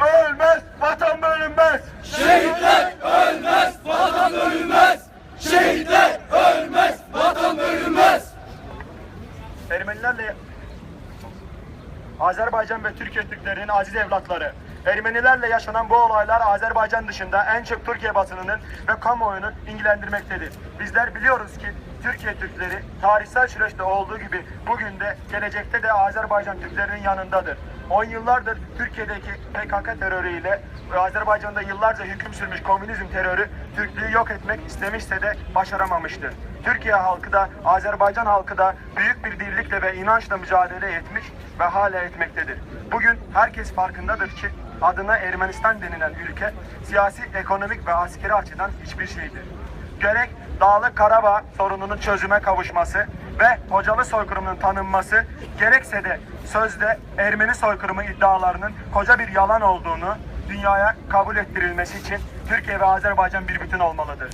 ölmez, vatan bölünmez. Şehitler ölmez, vatan bölünmez. Şehitler ölmez, vatan bölünmez. Ermenilerle Azerbaycan ve Türkiye Türklerinin aziz evlatları. Ermenilerle yaşanan bu olaylar Azerbaycan dışında en çok Türkiye basınının ve kamuoyunu ilgilendirmektedir. Bizler biliyoruz ki Türkiye Türkleri tarihsel süreçte olduğu gibi bugün de gelecekte de Azerbaycan Türklerinin yanındadır. 10 yıllardır Türkiye'deki PKK terörüyle Azerbaycan'da yıllarca hüküm sürmüş komünizm terörü Türklüğü yok etmek istemişse de başaramamıştır. Türkiye halkı da Azerbaycan halkı da büyük bir birlikle ve inançla mücadele etmiş ve hala etmektedir. Bugün herkes farkındadır ki adına Ermenistan denilen ülke siyasi, ekonomik ve askeri açıdan hiçbir şeydir. Gerek Dağlık Karabağ sorununun çözüme kavuşması ve Hocalı soykırımının tanınması, gerekse de sözde Ermeni soykırımı iddialarının koca bir yalan olduğunu dünyaya kabul ettirilmesi için Türkiye ve Azerbaycan bir bütün olmalıdır.